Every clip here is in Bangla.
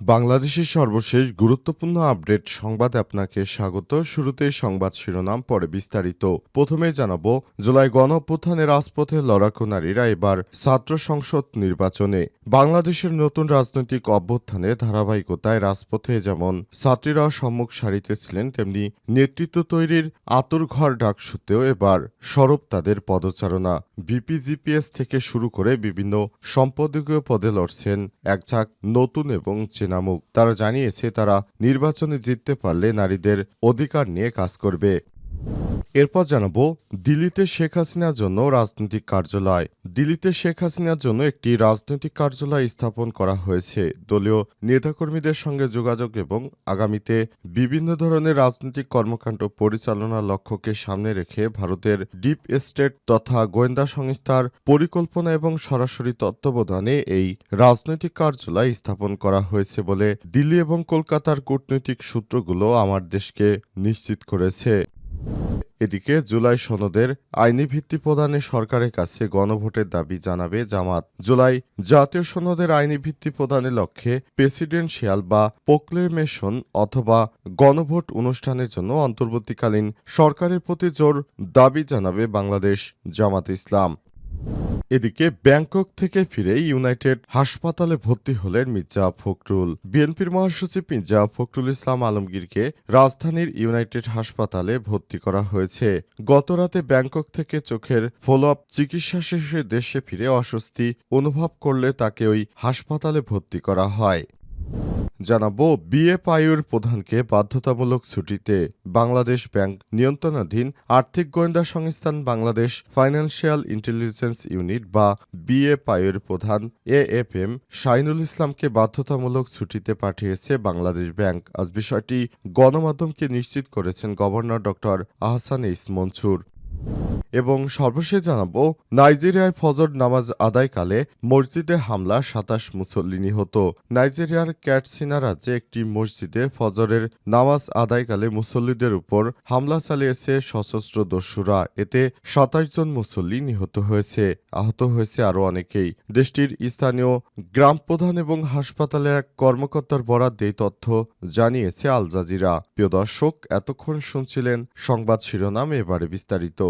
বাংলাদেশের সর্বশেষ গুরুত্বপূর্ণ আপডেট সংবাদে আপনাকে স্বাগত। শুরুতে সংবাদ শিরোনাম, পরে বিস্তারিত। প্রথমে জানাব, জুলাই গণ অভ্যুত্থানে রাজপথে লড়াকু নারীরা এবার ছাত্র সংসদ নির্বাচনে। বাংলাদেশের নতুন রাজনৈতিক অভ্যুত্থানে ধারাবাহিকতায় রাজপথে যেমন ছাত্রীরা সম্মুখ সারিতে ছিলেন, তেমনি নেতৃত্ব তৈরির আতুর ঘর ডাকসুতেও এবার সরব তাদের পদচারণা। বিপিজিপিএস থেকে শুরু করে বিভিন্ন সম্পাদকীয় পদে লড়ছেন এক ঝাঁক নতুন এবং চেনামুখ তারা জানিয়েছে তারা নির্বাচনে জিততে পারলে নারীদের অধিকার নিয়ে কাজ করবে। এরপর জানাব, দিল্লিতে শেখ হাসিনার জন্য রাজনৈতিক কার্যালয়। দিল্লিতে শেখ হাসিনার জন্য একটি রাজনৈতিক কার্যালয় স্থাপন করা হয়েছে। দলীয় নেতাকর্মীদের সঙ্গে যোগাযোগ এবং আগামীতে বিভিন্ন ধরনের রাজনৈতিক কর্মকাণ্ড পরিচালনার লক্ষ্যকে সামনে রেখে ভারতের ডিপ স্টেট তথা গোয়েন্দা সংস্থার পরিকল্পনা এবং সরাসরি তত্ত্বাবধানে এই রাজনৈতিক কার্যালয় স্থাপন করা হয়েছে বলে দিল্লি এবং কলকাতার কূটনৈতিক সূত্রগুলো আমার দেশকে নিশ্চিত করেছে। এদিকে জুলাই সনদের আইনি ভিত্তি প্রদানে সরকারের কাছে গণভোটের দাবি জানাবে জামাত। জুলাই জাতীয় সনদের আইনি ভিত্তি প্রদানের লক্ষ্যে প্রেসিডেন্সিয়াল বা প্রোক্লেমেশন অথবা গণভোট অনুষ্ঠানের জন্য অন্তর্বর্তীকালীন সরকারের প্রতি জোর দাবি জানাবে বাংলাদেশ জামাত ইসলাম। এদিকে ব্যাংকক থেকে ফিরে ইউনাইটেড হাসপাতালে ভর্তি হলেন মির্জা ফখরুল। বিএনপির মহাসচিব মির্জা ফখরুল ইসলাম আলমগীরকে রাজধানীর ইউনাইটেড হাসপাতালে ভর্তি করা হয়েছে। গতরাতে ব্যাংকক থেকে চোখের ফলো আপ চিকিৎসা শেষে দেশে ফিরে অস্বস্তি অনুভব করলে তাকে ওই হাসপাতালে ভর্তি করা হয়। জানাব বিএফআইউর প্রধানকে বাধ্যতামূলক ছুটিতে বাংলাদেশ ব্যাংক নিয়ন্ত্রণাধীন আর্থিক গোয়েন্দা সংস্থান বাংলাদেশ ফাইন্যান্সিয়াল ইন্টেলিজেন্স ইউনিট বা বিএফআইউর প্রধান এএফএম শাইনুল ইসলামকে বাধ্যতামূলক ছুটিতে পাঠিয়েছে বাংলাদেশ ব্যাংক। আজ বিষয়টি গণমাধ্যমকে নিশ্চিত করেছেন গভর্নর ডক্টর আহসান ইস মনসুর। এবং সর্বশেষ জানাব, নাইজেরিয়ায় ফজর নামাজ আদায়কালে মসজিদে হামলা সাতাশ মুসল্লি নিহত। নাইজেরিয়ার ক্যাটসিনা রাজ্যে একটি মসজিদে ফজরের নামাজ আদায়কালে মুসল্লিদের উপর হামলা চালিয়েছে সশস্ত্র দস্যুরা। এতে সাতাশ জন মুসল্লি নিহত হয়েছে, আহত হয়েছে আরও অনেকেই। দেশটির স্থানীয় গ্রাম প্রধান এবং হাসপাতালের এক কর্মকর্তার বরাদ তথ্য জানিয়েছে আল জাজিরা। প্রিয় দর্শক, এতক্ষণ শুনছিলেন সংবাদ শিরোনাম, এবারে বিস্তারিত।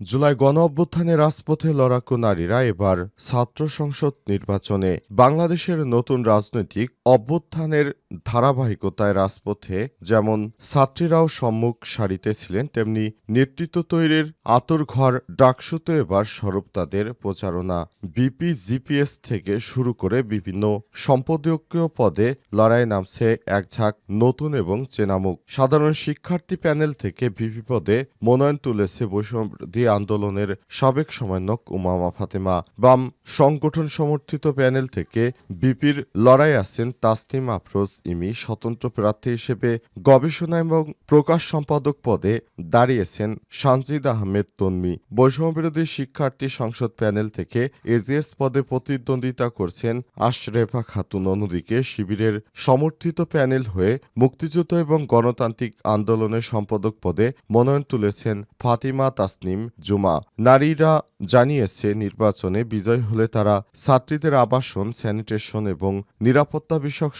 জুলাই গণ অভ্যুত্থানে রাজপথে লড়াকু নারীরা এবার ছাত্র সংসদ নির্বাচনে বাংলাদেশের নতুন রাজনৈতিক অভ্যুত্থানের ধারাবাহিকতায় রাজপথে যেমন ছাত্রীরাও সম্মুখ সারিতে ছিলেন, তেমনি নেতৃত্ব তৈরির আতর ঘর ডাকসুতে এবার স্বরূপ তাদের প্রচারণা। বিপি জিপিএস থেকে শুরু করে বিভিন্ন সম্পাদকীয় পদে লড়াই নামছে এক ঝাঁক নতুন এবং চেনামুখ। সাধারণ শিক্ষার্থী প্যানেল থেকে বিপি পদে মনোনয়ন তুলেছে বৈষম্যবিরোধী আন্দোলনের সাবেক সমন্বয়ক উমামা ফাতেমা। বাম সংগঠন সমর্থিত প্যানেল থেকে বিপির লড়াই আছেন তাসনিম আফরোজ। ইমি স্বতন্ত্র প্রার্থী হিসেবে গবেষণা এবং প্রকাশ সম্পাদক পদে দাঁড়িয়েছেন সানজিদ আহমেদ তন্মি। বৈষম্যবিরোধী শিক্ষার্থী সংসদ প্যানেল থেকে এজিএস পদে প্রতিদ্বন্দ্বিতা করছেন আশরেফা খাতুন। অন্যদিকে শিবিরের সমর্থিত প্যানেল হয়ে মুক্তিযুদ্ধ এবং গণতান্ত্রিক আন্দোলনের সম্পাদক পদে মনোনয়ন তুলেছেন ফাতিমা তাসনিম জুমা। নারীরা জানিয়েছে, নির্বাচনে বিজয় হলে তারা ছাত্রীদের আবাসন, স্যানিটেশন এবং নিরাপত্তা বিষয়ক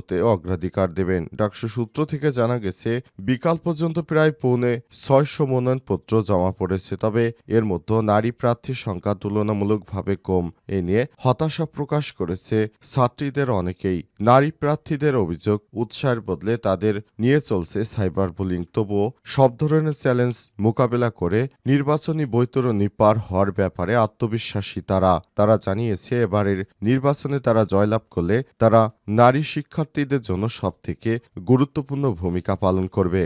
সমস্যাগুলোতে অগ্রাধিকার দেবেন। ডাকসু সূত্র থেকে জানা গেছে, বিকাল পর্যন্ত প্রায় পৌনে ছয়শো মনোনয়নপত্র জমা পড়েছে, তবে এর মধ্যে নারী প্রার্থীর সংখ্যা তুলনামূলকভাবে কম। এ নিয়ে হতাশা প্রকাশ করেছে ছাত্রীদের অনেকেই। নারী প্রার্থীদের অভিযোগ, উৎসাহের বদলে তাদের নিয়ে চলছে সাইবার বুলিং। তবুও সব ধরনের চ্যালেঞ্জ মোকাবেলা করে নির্বাচনী বৈতরণী পার হওয়ার ব্যাপারে আত্মবিশ্বাসী তারা। তারা জানিয়েছে, এবারের নির্বাচনে তারা জয়লাভ করলে তারা নারী শিক্ষার্থীদের জন্য সবথেকে গুরুত্বপূর্ণ ভূমিকা পালন করবে।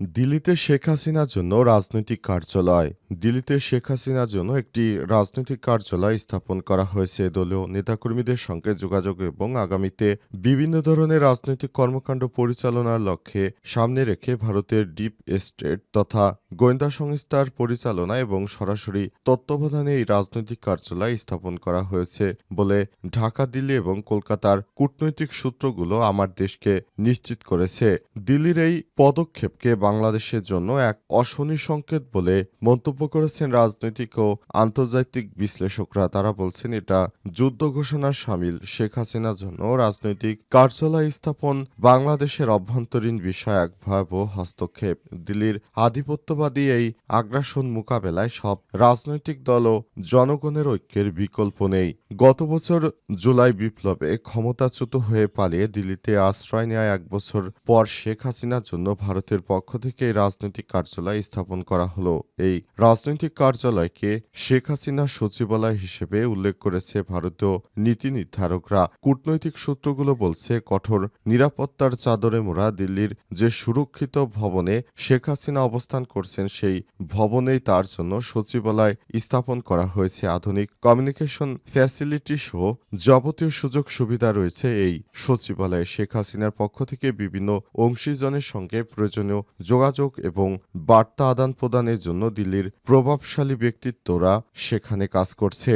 দিল্লিতে শেখ হাসিনার জন্য রাজনৈতিক কার্যালয়। দিল্লিতে শেখ হাসিনার জন্য একটি রাজনৈতিক কার্যালয় স্থাপন করা হয়েছে। দলীয় নেতাকর্মীদের সঙ্গে যোগাযোগ এবং আগামীতে বিভিন্ন ধরনের রাজনৈতিক কর্মকাণ্ড পরিচালনার লক্ষ্যে সামনে রেখে ভারতের ডিপ এস্টেট তথা গোয়েন্দা সংস্থার পরিচালনা এবং সরাসরি তত্ত্বাবধানে এই রাজনৈতিক কার্যালয় স্থাপন করা হয়েছে বলে ঢাকা, দিল্লি এবং কলকাতার কূটনৈতিক সূত্রগুলো আমার দেশকে নিশ্চিত করেছে। দিল্লির এই পদক্ষেপকে বাংলাদেশের জন্য এক অশনি সংকেত বলে মন্তব্য করেছেন রাজনৈতিক ও আন্তর্জাতিক বিশ্লেষকরা। তারা বলছেন, এটা যুদ্ধ ঘোষণার সামিল। শেখ হাসিনার জন্য রাজনৈতিক কার্যালয় স্থাপন বাংলাদেশের অভ্যন্তরীণ বিষয় এক ভয়াবহ হস্তক্ষেপ। দিল্লির আধিপত্যবাদী এই আগ্রাসন মোকাবেলায় সব রাজনৈতিক দল ও জনগণের ঐক্যের বিকল্প নেই। গত বছর জুলাই বিপ্লবে ক্ষমতাচ্যুত হয়ে পালিয়ে দিল্লিতে আশ্রয় নেওয়া এক বছর পর শেখ হাসিনার জন্য ভারতের পক্ষ থেকে এই রাজনৈতিক কার্যালয় স্থাপন করা হলো। এই রাজনৈতিক কার্যালয়কে শেখ হাসিনার সচিবালয় হিসেবে উল্লেখ করেছে ভারতীয় নীতি নির্ধারকরা। কূটনৈতিক সূত্রগুলো বলছে, কঠোর নিরাপত্তার চাদরে মোড়া দিল্লির যে সুরক্ষিত ভবনে শেখ হাসিনা অবস্থান করছেন, সেই ভবনেই তার জন্য সচিবালয় স্থাপন করা হয়েছে। আধুনিক কমিউনিকেশন ফ্যাসিলিটি সহ যাবতীয় সুযোগ সুবিধা রয়েছে এই সচিবালয়ে। শেখ হাসিনার পক্ষ থেকে বিভিন্ন অংশীজনের সঙ্গে প্রয়োজনীয় যোগাযোগ এবং বার্তা আদান প্রদানের জন্য দিল্লির প্রভাবশালী ব্যক্তিত্বরা সেখানে কাজ করছে।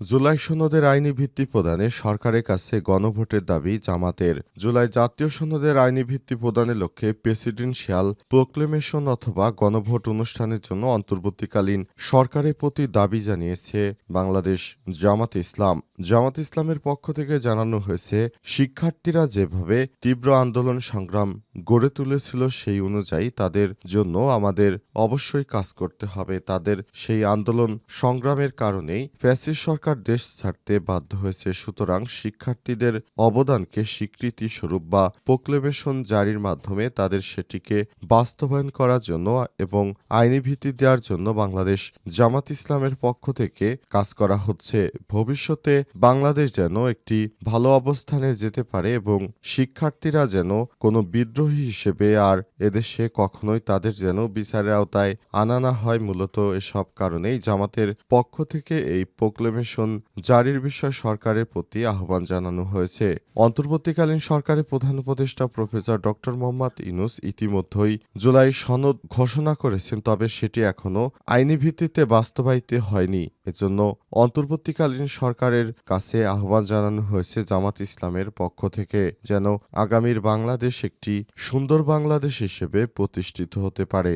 জুলাই সনদের আইনি ভিত্তি প্রদানে সরকারের কাছে গণভোটের দাবি জামাতের। জুলাই জাতীয় সনদের আইনি ভিত্তি প্রদানের লক্ষ্যে প্রেসিডেন্সিয়াল প্রোক্লেমেশন অথবা গণভোট অনুষ্ঠানের জন্য অন্তর্বর্তীকালীন সরকারের প্রতি দাবি জানিয়েছে বাংলাদেশ জামাত ইসলাম। জামাত ইসলামের পক্ষ থেকে জানানো হয়েছে, শিক্ষার্থীরা যেভাবে তীব্র আন্দোলন সংগ্রাম গড়ে তুলেছিল সেই অনুযায়ী তাদের জন্য আমাদের অবশ্যই কাজ করতে হবে। তাদের সেই আন্দোলন সংগ্রামের কারণেই ফ্যাসিস্ট সরকার দেশ ছাড়তে বাধ্য হয়েছে, সুতরাং শিক্ষার্থীদের অবদানকে স্বীকৃতি স্বরূপ বা প্রোক্লেমেশন জারির মাধ্যমে তাদের সেটিকে বাস্তবায়ন করার জন্য এবং আইনি ভিত্তি দেওয়ার জন্য বাংলাদেশ জামাত ইসলামের পক্ষ থেকে কাজ করা হচ্ছে। ভবিষ্যতে বাংলাদেশ যেন একটি ভালো অবস্থানে যেতে পারে এবং শিক্ষার্থীরা যেন কোনো বিদ্রোহী হিসেবে আর এদেশে কখনোই তাদের যেন বিচারের আওতায় আনা না হয়, মূলত এসব কারণেই জামাতের পক্ষ থেকে এই প্রোক্লেমেশন জারির বিষয়ে সরকারের প্রতি আহ্বান জানানো হয়েছে। অন্তর্বর্তীকালীন সরকারের প্রধান উপদেষ্টা প্রফেসর ডক্টর মোহাম্মদ ইনুস ইতিমধ্যেই জুলাই সনদ ঘোষণা করেছেন, তবে সেটি এখনও আইনি ভিত্তিতে বাস্তবায়িত হয়নি। এজন্য অন্তর্বর্তীকালীন সরকারের কাছে আহ্বান জানানো হয়েছে জামাত ইসলামের পক্ষ থেকে, যেন আগামীর বাংলাদেশ একটি সুন্দর বাংলাদেশ হিসেবে প্রতিষ্ঠিত হতে পারে।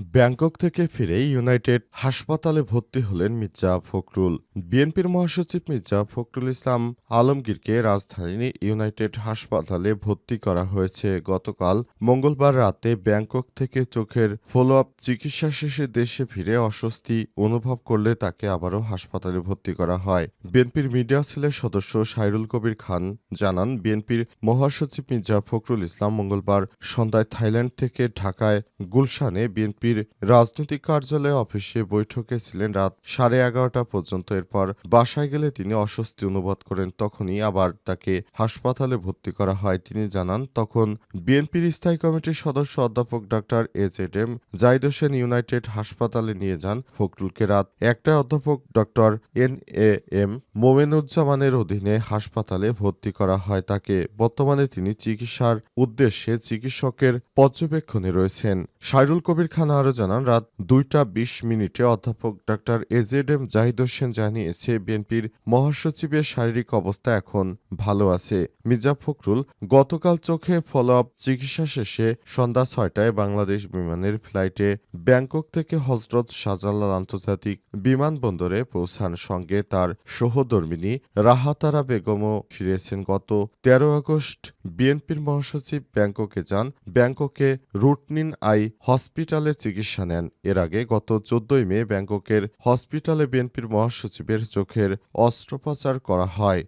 ব্যাংকক থেকে ফিরে ইউনাইটেড হাসপাতালে ভর্তি হলেন মির্জা ফখরুল। বিএনপির মহাসচিব মির্জা ফখরুল ইসলাম আলমগীরকে রাজধানী ইউনাইটেড হাসপাতালে ভর্তি করা হয়েছে। গতকাল মঙ্গলবার রাতে ব্যাংকক থেকে চোখের ফলো আপ চিকিৎসা শেষে দেশে ফিরে অস্বস্তি অনুভব করলে তাকে আবারও হাসপাতালে ভর্তি করা হয়। বিএনপির মিডিয়া সেলের সদস্য সাইরুল কবির খান জানান, বিএনপির মহাসচিব মির্জা ফখরুল ইসলাম মঙ্গলবার সন্ধ্যায় থাইল্যান্ড থেকে ঢাকায় গুলশানে বিএনপির রাজনৈতিক কার্যালয়ে অফিসে বৈঠকে ছিলেন রাত সাড়ে এগারোটা পর্যন্ত। এরপর বাসায় গেলে তিনি অস্বস্তি অনুভব করেন, তখনই আবার তাকে হাসপাতালে ভর্তি করা হয়। তিনি জানান, তখন বিএনপির স্থায়ী কমিটির সদস্য অধ্যাপক doctor A Z M Zahid Hossain United হাসপাতালে নিয়ে যান ফখরুলকে। রাত একটায় অধ্যাপক ডক্টর এন এ এম মোমেনুজ্জামানের অধীনে হাসপাতালে ভর্তি করা হয়। তাকে বর্তমানে তিনি চিকিৎসার উদ্দেশ্যে চিকিৎসকের পর্যবেক্ষণে রয়েছেন। সাইরুল কবির খান আরও জানান রাত দুইটা বিশ মিনিটে অধ্যাপক doctor A Z M Zahid Hossain জানিয়েছে, বিএনপির মহাসচিবের শারীরিক অবস্থা এখন ভালো আছে। মির্জা ফখরুল, গতকাল চোখে ফলো আপ চিকিৎসা শেষে সন্ধ্যা ছয়টায় বাংলাদেশ বিমানের ফ্লাইটে ব্যাংকক থেকে হজরত শাহজালাল আন্তর্জাতিক বিমানবন্দরে পৌঁছান। সঙ্গে তার সহধর্মিনী রাহাতারা বেগমও ফিরেছেন। গত তেরো আগস্ট বিএনপির মহাসচিব ব্যাংককে যান। ব্যাংককে রুটনিন আই হসপিটালে চিকিৎসা নেন। এর আগে গত চোদ্দই মে ব্যাংককের হসপিটালে বিএনপির মহাসচিবের চোখের অস্ত্রোপচার করা হয়।